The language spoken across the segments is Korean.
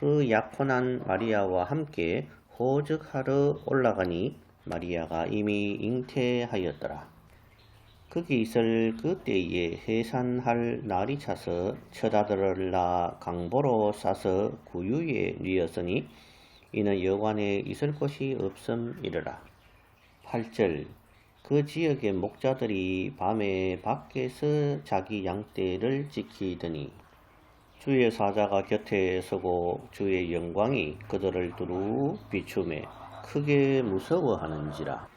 그 약혼한 마리아와 함께 호적하러 올라가니 마리아가 이미 잉태하였더라. 거기 있을 그때에 해산할 날이 차서 처자들을 강보로 싸서 구유에 뉘었으니 이는 여관에 있을 곳이 없음이르라. 8절 그 지역의 목자들이 밤에 밖에서 자기 양떼를 지키더니 주의 사자가 곁에 서고 주의 영광이 그들을 두루 비추매 크게 무서워하는지라.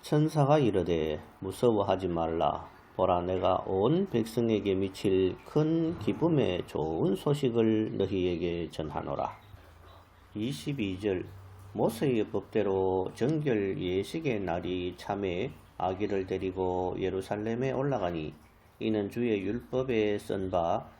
천사가 이르되 무서워하지 말라. 보라 내가 온 백성에게 미칠 큰 기쁨의 좋은 소식을 너희에게 전하노라. 22절 모세의 법대로 정결 예식의 날이 참에 아기를 데리고 예루살렘에 올라가니 이는 주의 율법에 쓴 바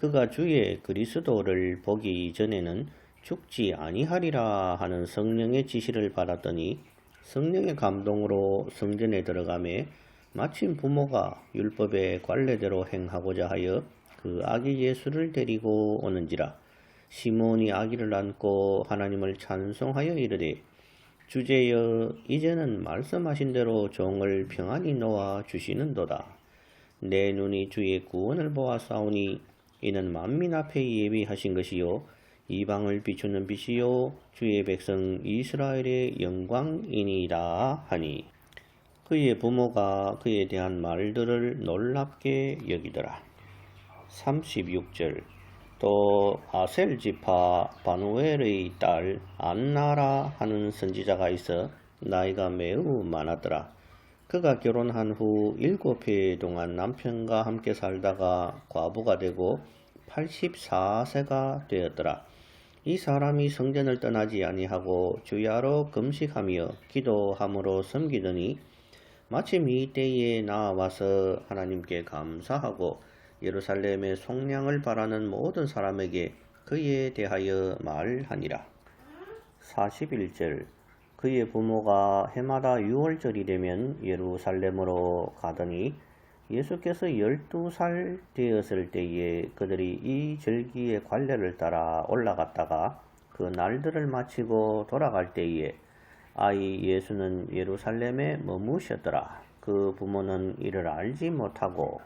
그가 주의 그리스도를 보기 전에는 죽지 아니하리라 하는 성령의 지시를 받았더니 성령의 감동으로 성전에 들어가매 마침 부모가 율법의 관례대로 행하고자 하여 그 아기 예수를 데리고 오는지라 시몬이 아기를 안고 하나님을 찬송하여 이르되 주제여 이제는 말씀하신 대로 종을 평안히 놓아 주시는도다. 내 눈이 주의 구원을 보아싸우니 이는 만민 앞에 예비하신 것이요 이방을 비추는 빛이요 주의 백성 이스라엘의 영광이니라 하니 그의 부모가 그에 대한 말들을 놀랍게 여기더라. 36절 또 아셀 지파 바누엘의 딸 안나라 하는 선지자가 있어 나이가 매우 많았더라. 그가 결혼한 후 일곱 해 동안 남편과 함께 살다가 과부가 되고 84세가 되었더라. 이 사람이 성전을 떠나지 아니하고 주야로 금식하며 기도함으로 섬기더니 마침 이 때에 나와서 하나님께 감사하고 예루살렘의 속량을 바라는 모든 사람에게 그에 대하여 말하니라. 41절 그의 부모가 해마다 유월절이 되면 예루살렘으로 가더니 예수께서 열두 살 되었을 때에 그들이 이 절기의 관례를 따라 올라갔다가 그 날들을 마치고 돌아갈 때에 아이 예수는 예루살렘에 머무셨더라. 그 부모는 이를 알지 못하고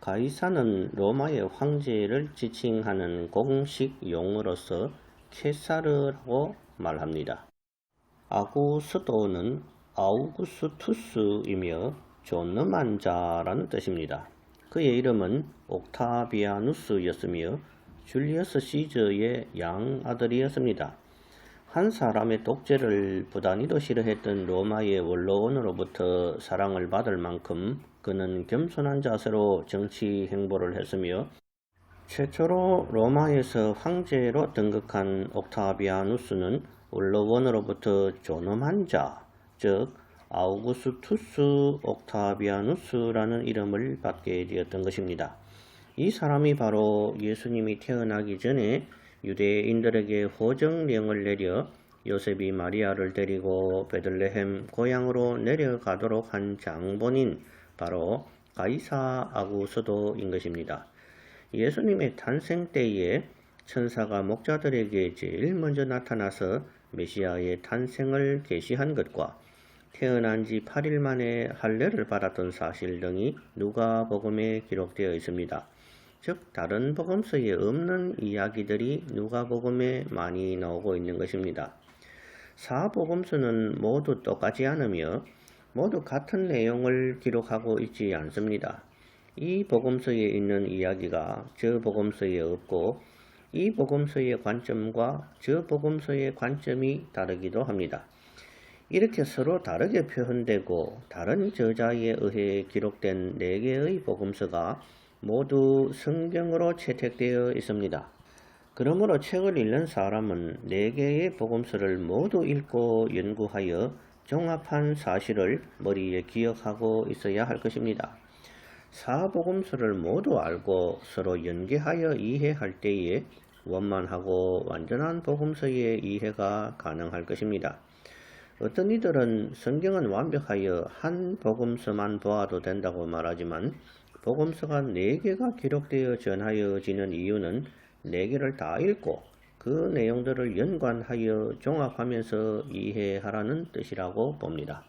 가이사는 로마의 황제를 지칭하는 공식 용어로서 케사르라고 말합니다. 아구스도는 아우구스투스이며 존엄한 자라는 뜻입니다. 그의 이름은 옥타비아누스였으며 줄리어스 시저의 양 아들이었습니다. 한 사람의 독재를 부단히도 싫어했던 로마의 원로원으로부터 사랑을 받을 만큼 그는 겸손한 자세로 정치 행보를 했으며 최초로 로마에서 황제로 등극한 옥타비아누스는 원로원으로부터 존엄한 자, 즉 아우구스투스 옥타비아누스라는 이름을 받게 되었던 것입니다. 이 사람이 바로 예수님이 태어나기 전에 유대인들에게 호정령을 내려 요셉이 마리아를 데리고 베들레헴 고향으로 내려가도록 한 장본인 바로 가이사 아구스도인 것입니다. 예수님의 탄생 때에 천사가 목자들에게 제일 먼저 나타나서 메시아의 탄생을 계시한 것과 태어난 지 8일 만에 할례를 받았던 사실 등이 누가복음에 기록되어 있습니다. 즉 다른 복음서에 없는 이야기들이 누가복음에 많이 나오고 있는 것입니다. 사복음서는 모두 똑같지 않으며 모두 같은 내용을 기록하고 있지 않습니다. 이 복음서에 있는 이야기가 저 복음서에 없고 이 복음서의 관점과 저 복음서의 관점이 다르기도 합니다. 이렇게 서로 다르게 표현되고 다른 저자에 의해 기록된 네 개의 복음서가 모두 성경으로 채택되어 있습니다. 그러므로 책을 읽는 사람은 네 개의 복음서를 모두 읽고 연구하여 종합한 사실을 머리에 기억하고 있어야 할 것입니다. 사복음서를 모두 알고 서로 연계하여 이해할 때에 원만하고 완전한 복음서의 이해가 가능할 것입니다. 어떤 이들은 성경은 완벽하여 한 복음서만 보아도 된다고 말하지만 복음서가 네 개가 기록되어 전하여지는 이유는 네 개를 다 읽고 그 내용들을 연관하여 종합하면서 이해하라는 뜻이라고 봅니다.